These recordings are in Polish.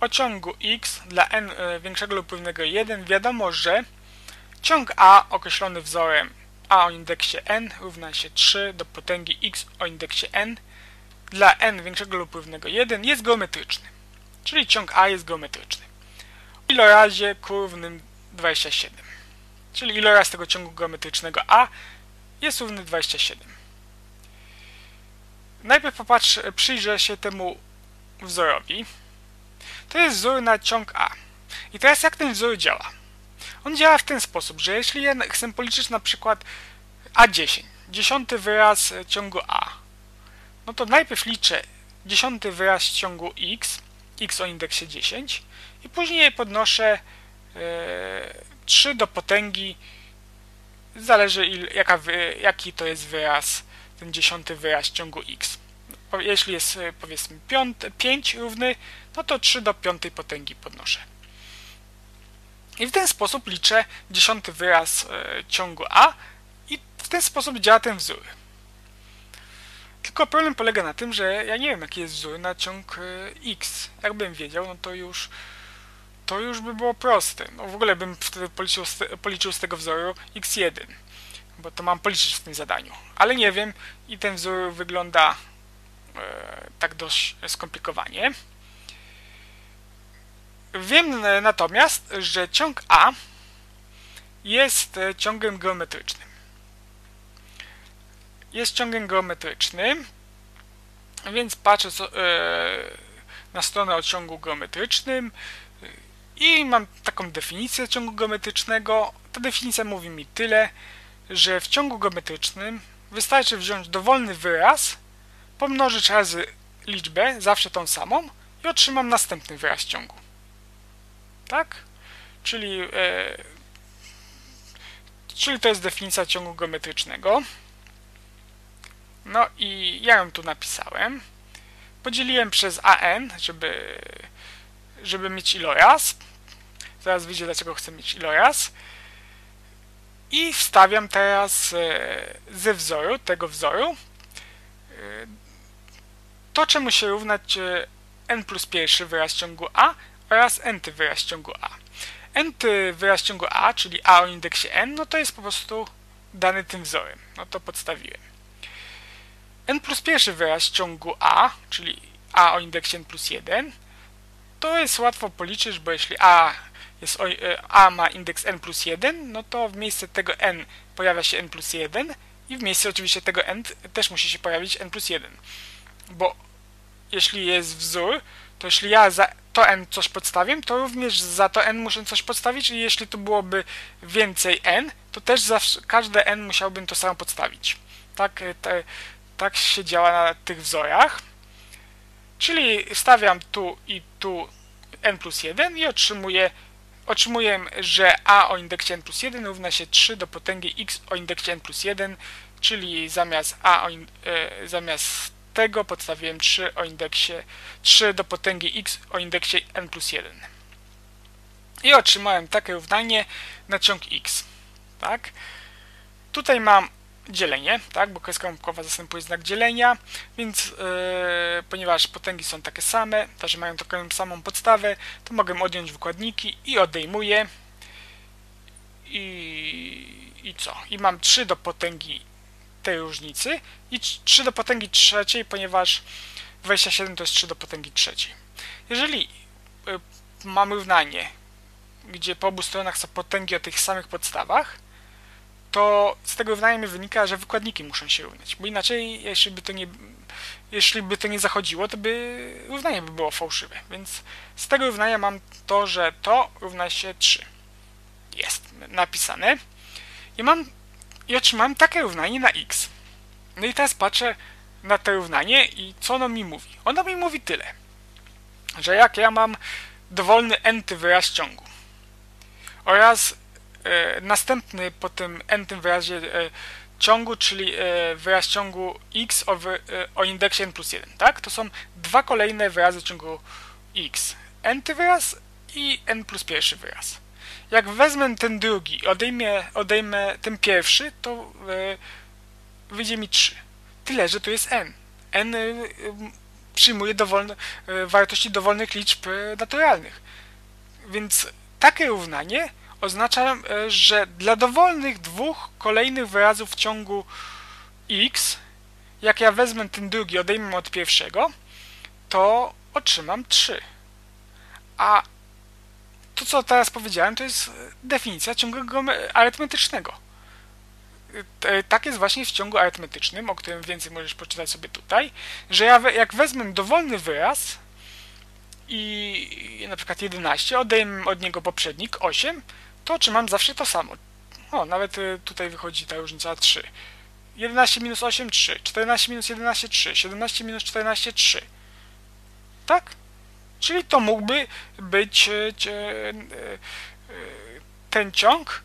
o ciągu x dla n e, większego lub równego 1 wiadomo, że ciąg a określony wzorem a o indeksie n równa się 3 do potęgi x o indeksie n dla n większego lub równego 1 jest geometryczny. Czyli ciąg a jest geometryczny. W ilorazie ku równym 27. Czyli iloraz tego ciągu geometrycznego a jest równy 27. Najpierw popatrz, przyjrzę się temu wzorowi. To jest wzór na ciąg A. I teraz jak ten wzór działa? On działa w ten sposób, że jeśli ja chcę policzyć na przykład A10, dziesiąty wyraz ciągu A, no to najpierw liczę dziesiąty wyraz ciągu X, X o indeksie 10 i później podnoszę e, 3 do potęgi zależy il, jaka, jaki to jest wyraz, ten dziesiąty wyraz ciągu X jeśli jest e, powiedzmy 5 równy, no to 3 do piątej potęgi podnoszę. I w ten sposób liczę dziesiąty wyraz e, ciągu A i w ten sposób działa ten wzór. Tylko problem polega na tym, że ja nie wiem jaki jest wzór na ciąg e, X. Jakbym wiedział, no to już to już by było proste. No w ogóle bym wtedy policzył policzył z tego wzoru x1, bo to mam policzyć w tym zadaniu. Ale nie wiem i ten wzór wygląda tak dość skomplikowanie. Wiem natomiast, że ciąg A jest ciągiem geometrycznym. Jest ciągiem geometrycznym, więc patrzę e, na stronę o ciągu geometrycznym i mam taką definicję ciągu geometrycznego. Ta definicja mówi mi tyle, że w ciągu geometrycznym wystarczy wziąć dowolny wyraz pomnożyć razy liczbę, zawsze tą samą i otrzymam następny wyraz ciągu. Tak? Czyli, e, czyli to jest definicja ciągu geometrycznego. No i ja ją tu napisałem. Podzieliłem przez an, żeby, żeby mieć iloraz. Zaraz wyjdzie, dlaczego chcę mieć iloraz. I wstawiam teraz e, ze wzoru, tego wzoru, e, to czemu się równać e, n plus pierwszy wyraz ciągu a oraz nty wyraz ciągu a. nty wyraz ciągu a, czyli a o indeksie n, no to jest po prostu dany tym wzorem. No to podstawiłem. n plus pierwszy wyraz ciągu a, czyli a o indeksie n plus 1, to jest łatwo policzyć, bo jeśli a, jest e, a ma indeks n plus 1, no to w miejsce tego n pojawia się n plus 1 i w miejsce oczywiście tego n też musi się pojawić n plus 1. Bo jeśli jest wzór, to jeśli ja za to n coś podstawię, to również za to n muszę coś podstawić i jeśli to byłoby więcej n, to też zawsze, każde n musiałbym to samo podstawić. Tak, e, te, tak się działa na tych wzorach. Czyli stawiam tu i tu n plus 1 i otrzymuję, otrzymuję, że a o indeksie n plus 1 równa się 3 do potęgi x o indeksie n plus 1, czyli zamiast a o, e, zamiast tego podstawiłem 3 o indeksie 3 do potęgi x o indeksie n plus 1. I otrzymałem takie równanie na ciąg x. Tak? Tutaj mam dzielenie, tak, bo kreska łamkowa zastępuje znak dzielenia, więc yy, ponieważ potęgi są takie same, też mają taką samą podstawę, to mogę odjąć wykładniki i odejmuję i, i co? I mam 3 do potęgi tej różnicy i 3 do potęgi trzeciej, ponieważ 27 to jest 3 do potęgi trzeciej. Jeżeli y, mamy równanie, gdzie po obu stronach są potęgi o tych samych podstawach, to z tego równania mi wynika, że wykładniki muszą się równać, bo inaczej, jeśli by to nie, jeśli by to nie zachodziło, to by równanie by było fałszywe. Więc z tego równania mam to, że to równa się 3. Jest napisane. I mam i otrzymałem takie równanie na x. No i teraz patrzę na to równanie i co ono mi mówi? Ono mi mówi tyle, że jak ja mam dowolny n-ty wyraz ciągu oraz e, następny po tym n-tym wyrazie e, ciągu, czyli e, wyraz ciągu x o, e, o indeksie n plus 1, tak? To są dwa kolejne wyrazy ciągu x. n-ty wyraz i n plus pierwszy wyraz. Jak wezmę ten drugi odejmę, odejmę ten pierwszy, to yy, wyjdzie mi 3. Tyle, że to jest n. n yy, przyjmuje dowolne, e, wartości dowolnych liczb e, naturalnych. Więc takie równanie oznacza, że dla dowolnych dwóch kolejnych wyrazów w ciągu x, jak ja wezmę ten drugi, odejmę od pierwszego, to otrzymam 3. A to, co teraz powiedziałem, to jest definicja ciągu arytmetycznego. Tak jest właśnie w ciągu arytmetycznym, o którym więcej możesz poczytać sobie tutaj, że ja jak wezmę dowolny wyraz i na przykład 11, odejmę od niego poprzednik 8, to otrzymam zawsze to samo. O, nawet tutaj wychodzi ta różnica 3. 11 minus 8, 3. 14 minus 11, 3. 17 minus 14, 3. Tak? Czyli to mógłby być e, e, ten ciąg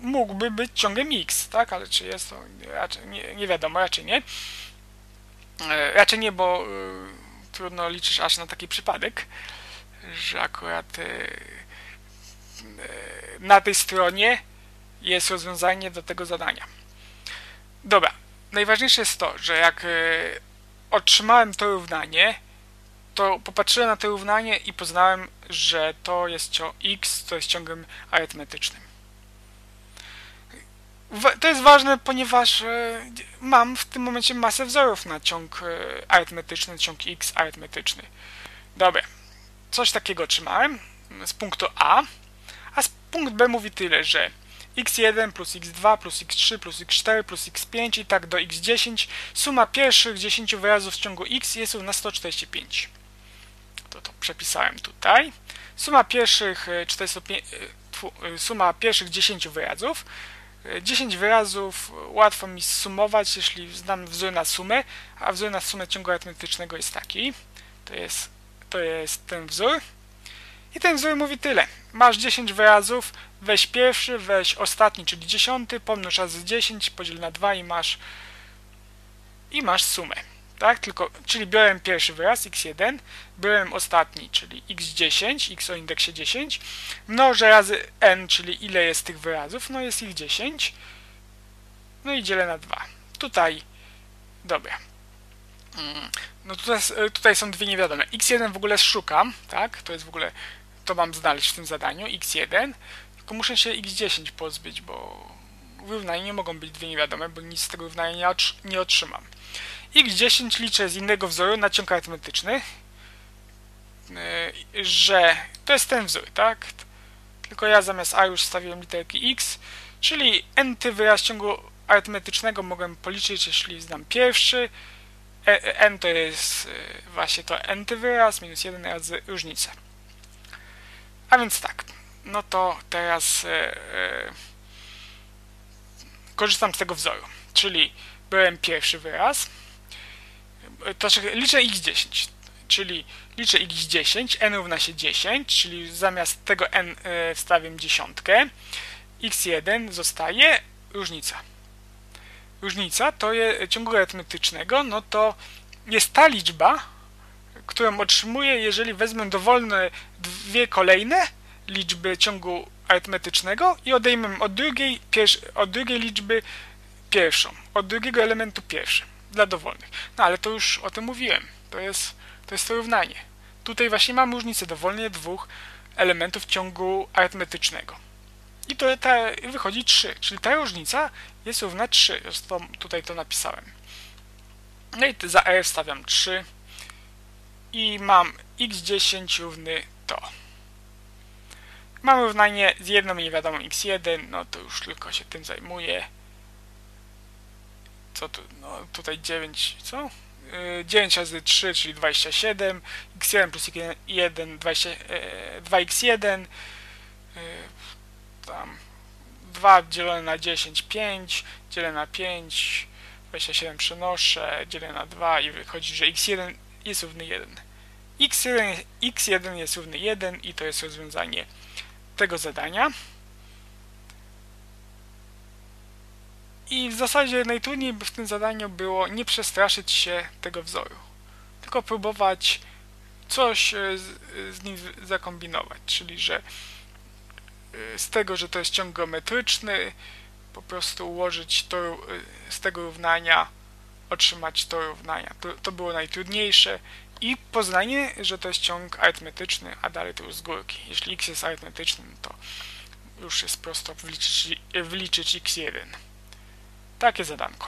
mógłby być ciągiem x, tak? Ale czy jest to raczej nie, nie wiadomo, raczej nie. E, raczej nie, bo trudno liczyć aż na taki przypadek, że akurat na tej stronie jest rozwiązanie do tego zadania. Dobra, najważniejsze jest to, że jak otrzymałem to równanie, to popatrzyłem na to równanie i poznałem, że to jest x, to jest ciągiem arytmetycznym. To jest ważne, ponieważ e, mam w tym momencie masę wzorów na ciąg e, arytmetyczny, ciąg x arytmetyczny. Dobra, coś takiego otrzymałem z punktu A, a z punkt B mówi tyle, że x1 plus x2 plus x3 plus x4 plus x5 i tak do x10 suma pierwszych 10 wyrazów w ciągu x jest równa 145 to, to przepisałem tutaj. Suma pierwszych 405, e, e, suma pierwszych 10 wyrazów. 10 e, wyrazów łatwo mi sumować, jeśli znam wzór na sumę, a wzór na sumę ciągu arytmetycznego jest taki. To jest, to jest ten wzór. I ten wzór mówi tyle. Masz 10 wyrazów, weź pierwszy, weź ostatni, czyli dziesiąty, pomnóż razy 10, podziel na 2 i masz i masz sumę tak? Tylko, czyli biorę pierwszy wyraz, x1, biorę ostatni, czyli x10, x o indeksie 10, mnożę razy n, czyli ile jest tych wyrazów, no jest ich 10, no i dzielę na 2. Tutaj, dobra. Mm, no tutaj, tutaj są dwie niewiadome. x1 w ogóle szukam, tak? To jest w ogóle, to mam znaleźć w tym zadaniu, x1, tylko muszę się x10 pozbyć, bo w równaniu nie mogą być dwie niewiadome, bo nic z tego równania nie otrzymam x10 liczę z innego wzoru na ciąg arytmetyczny, y, że to jest ten wzór, tak? Tylko ja zamiast a już stawiłem literki x, czyli nty wyraz ciągu arytmetycznego mogę policzyć, jeśli znam pierwszy. E, n to jest y, właśnie to nty wyraz, minus 1 razy różnica. A więc tak, no to teraz e, korzystam z tego wzoru, czyli byłem pierwszy wyraz, to znaczy liczę x10, czyli liczę x10, n równa się 10, czyli zamiast tego n e, wstawiam dziesiątkę, x1 zostaje różnica. Różnica to jest ciągu arytmetycznego, no to jest ta liczba, którą otrzymuję, jeżeli wezmę dowolne dwie kolejne liczby ciągu arytmetycznego i odejmę od drugiej, od drugiej liczby pierwszą, od drugiego elementu pierwszy dla dowolnych. No ale to już o tym mówiłem. To jest to, jest to równanie. Tutaj właśnie mamy różnicę dowolnie dwóch elementów ciągu arytmetycznego. I to ta, wychodzi 3, czyli ta różnica jest równa 3. Zresztą tutaj to napisałem. No i za r wstawiam 3 i mam x10 równy to. Mam równanie z jedną niewiadomą x1, no to już tylko się tym zajmuję co tu, no tutaj 9, co? 9 y, razy 3, czyli 27, x1 plus x1, 20, 2x1, tam 2 dzielone na 10, 5, dzielę na 5, 27 przenoszę, dzielę na 2 i wychodzi, że x1 jest równy 1. x1, x1 jest równy 1 i to jest rozwiązanie tego zadania. I w zasadzie najtrudniej w tym zadaniu było nie przestraszyć się tego wzoru, tylko próbować coś e, z, nim zakombinować, czyli że e, z tego, że to jest ciąg geometryczny, po prostu ułożyć to e, z tego równania, otrzymać to równania. To, to było najtrudniejsze i poznanie, że to jest ciąg arytmetyczny, a dalej to już z górki. Jeśli x jest arytmetyczny, no to już jest prosto wliczyć, wliczyć x1. Takie zadanko.